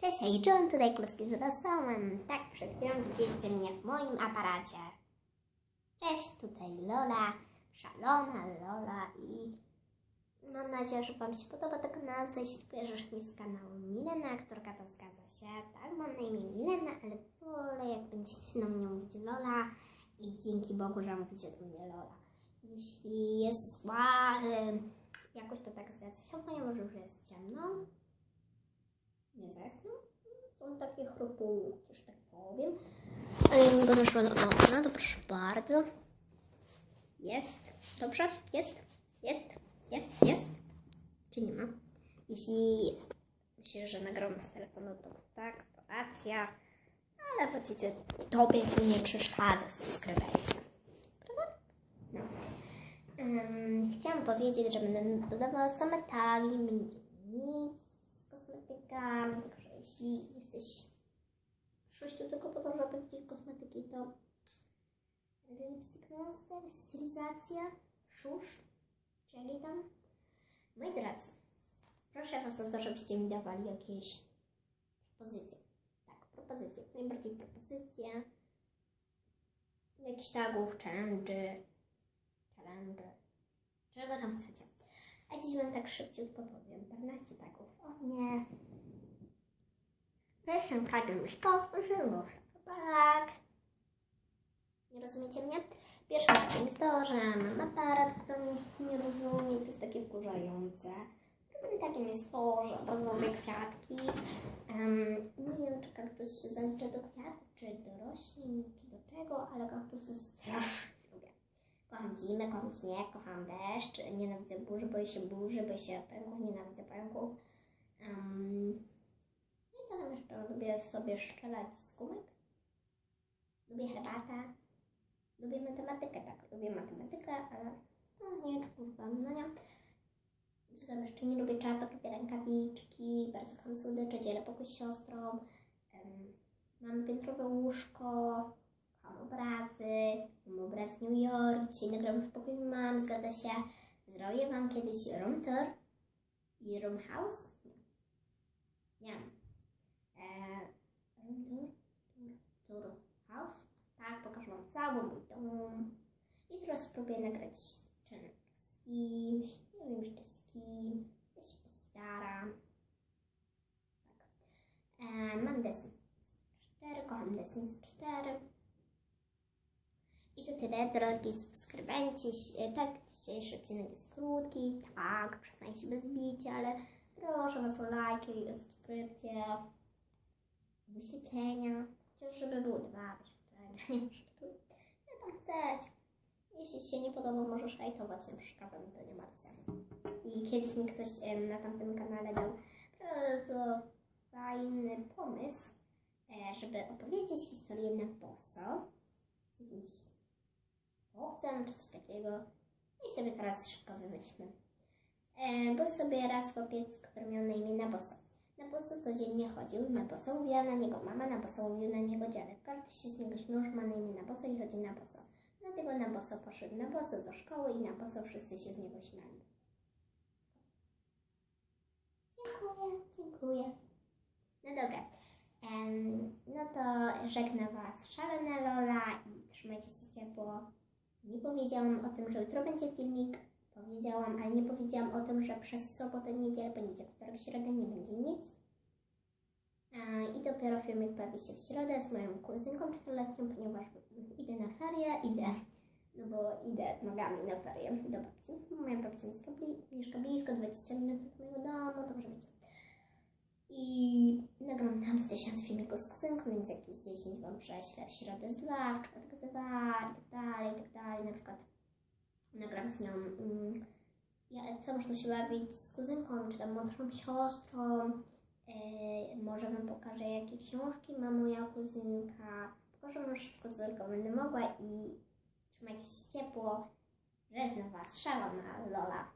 Cześć, hej, John, tutaj Kluski z Rosołem. Tak, przed chwilą widzieliście mnie w moim aparacie. Cześć, tutaj Lola, szalona Lola i mam nadzieję, że Wam się podoba to kanał, jeśli kojarzysz mnie z kanału Milena, aktorka to zgadza się. Tak, mam na imię Milena, ale wolę jak będziecie na mnie mówić Lola i dzięki Bogu, że mówicie do mnie Lola. Jeśli jest zła, y, jakoś to tak bo może już jest ciemno. Nie zasnął. Są takie chrupu, też tak powiem. A ja go doszła do okna, to proszę bardzo. Jest. Dobrze? Jest? Jest? Jest? Jest? Czy nie ma? Jeśli myślisz, że nagram z telefonu, to tak, to racja. Ale właściwie tobie to nie przeszkadza, subskrybujcie. Chciałam powiedzieć, że będę dodawała same tagi, będzie nic z kosmetykami, także jeśli jesteś przyszłeś tu tylko po to, żeby widzieć kosmetyki, to lipstick monster, stylizacja, szusz, czyli tam. Moi drodzy, proszę Was o to, żebyście mi dawali jakieś propozycje. Tak, propozycje, najbardziej propozycje. Jakichś tagów, challenge, challenge, czego tam chcecie. A dziś Wam tak szybciutko powiem. 14 tagów o mnie. Pierwszym tagiem już powtórzyło tak. Nie rozumiecie mnie? Pierwszym tagiem jest to, że mam aparat, który nie rozumie, to jest takie wkurzające. Drugim tagiem jest to, że bardzo kwiatki. Em, nie wiem, czy kaktus się zalicza do kwiatów, czy do roślin, czy do czego, ale kaktusy strasznie lubię. Kocham zimę, kocham śnieg, kocham deszcz, nienawidzę burzy, boję się burzy, boję się pęków, nienawidzę pęków. Um, no i co tam jeszcze? Lubię sobie strzelać z gumek. Lubię herbatę. Lubię matematykę, tak. Lubię matematykę, ale no nie używam no nie. Co tam jeszcze? Nie lubię czapek, lubię rękawiczki, bardzo kocham słodycze, dzielę pokój z siostrą. Um, mam piętrowe łóżko, Mam obrazy, mam obraz New York, dzisiaj nagram w pokoju mam, zgadza się. Zrobię Wam kiedyś room tour i room house. Nie wiem. Eee, room tour, tour, house. Tak, pokażę Wam cały mój dom. I teraz spróbuję nagrać challenge z kimś. Nie wiem jeszcze z kim. Ja się postaram. Tak. Eee, mam Destiny 4, kocham Destiny 4. I to tyle, drogi subskrybenci. Tak, dzisiejszy odcinek jest krótki, tak, przyznaję się bez bicia, ale proszę Was o lajki, o subskrypcję, wyświetlenia, chociaż żeby było dwa wyświetlenia, nie wiem, jak tam chcecie. Jeśli się nie podoba, możesz hejtować, nie przeszkadza to, nie martw się. I kiedyś mi ktoś na tamtym kanale dał bardzo fajny pomysł, e, żeby opowiedzieć historię na boso z jakimś chłopcem czy coś takiego. I sobie teraz szybko wymyślmy. E, sobie raz chłopiec, który miał na imię Naboso. Naboso codziennie chodził, Naboso mówiła na niego mama, Naboso mówił na niego dziadek. Każdy się z niego śmiał, ma na imię Naboso i chodzi na boso. Dlatego Naboso poszedł na boso do szkoły i na boso wszyscy się z niego śmiali. Dziękuję, dziękuję. No dobra. No to żegna Was szalona Lola i trzymajcie się ciepło. Nie powiedziałam o tym, że jutro będzie filmik. Powiedziałam, ale nie powiedziałam o tym, że przez sobotę, niedzielę, poniedziałek, wtorek, środę nie będzie nic. I dopiero filmik pojawi się w środę z moją kuzynką czteroletnią, ponieważ idę na ferie, idę, no bo idę nogami na ferie do babci. Moja babcia mieszka, bli, mieszka blisko, 20 minut od mojego domu, dobrze wiecie. I nagram tam z tysiąc filmików z kuzynką, więc jakieś 10 Wam prześlę, w środę z dwa, w czwartek z dwa i tak dalej, i tak dalej. Na przykład nagram z nią, mm, ja, co można się bawić z kuzynką, czy tam młodszą siostrą. Yy, może Wam pokażę, jakie książki ma moja kuzynka. Pokażę Wam wszystko, co tylko będę mogła i trzymajcie się ciepło. Żegnam Was, szalona Lola.